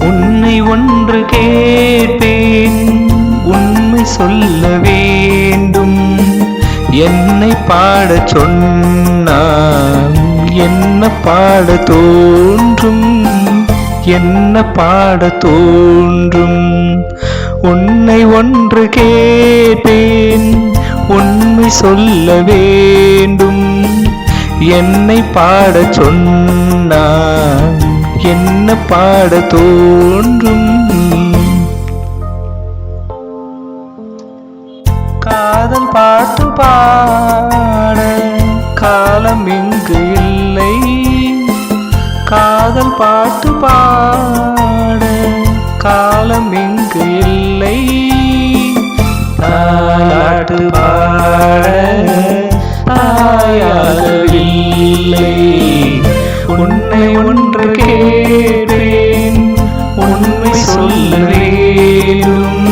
உன்னை ஒன்று கேட்பேன் உண்மை சொல்ல வேண்டும். என்னை பாடச் சொன்னால் என்ன பாட தோன்றும். என்ன பாட தோன்றும். உன்னை ஒன்று கேட்டேன். உண்மை சொல்ல வேண்டும். என்னை பாடச் சொன்னால் என்ன பாட தோன்றும் காதல் பாட்டு பாட காலம் இங்கு இல்லை. காதல் பாட்டு பாட காலம் இங்கு இல்லை. தாலாட்டு பாட தாயாகவில்லை ஒன்று கேட்டேன். உண்மை சொல்ல வேண்டும்.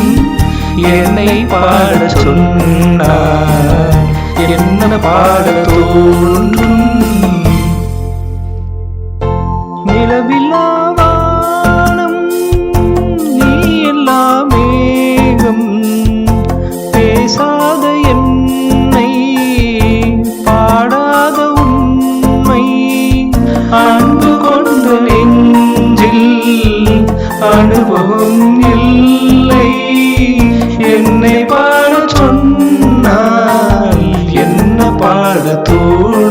என்னை பாட சொன்னார் என்ன பாட தோன்றும். நிலவில்லா அனுபவம் இல்லை என்னை பாட சொன்னால் என்ன பாட தோல்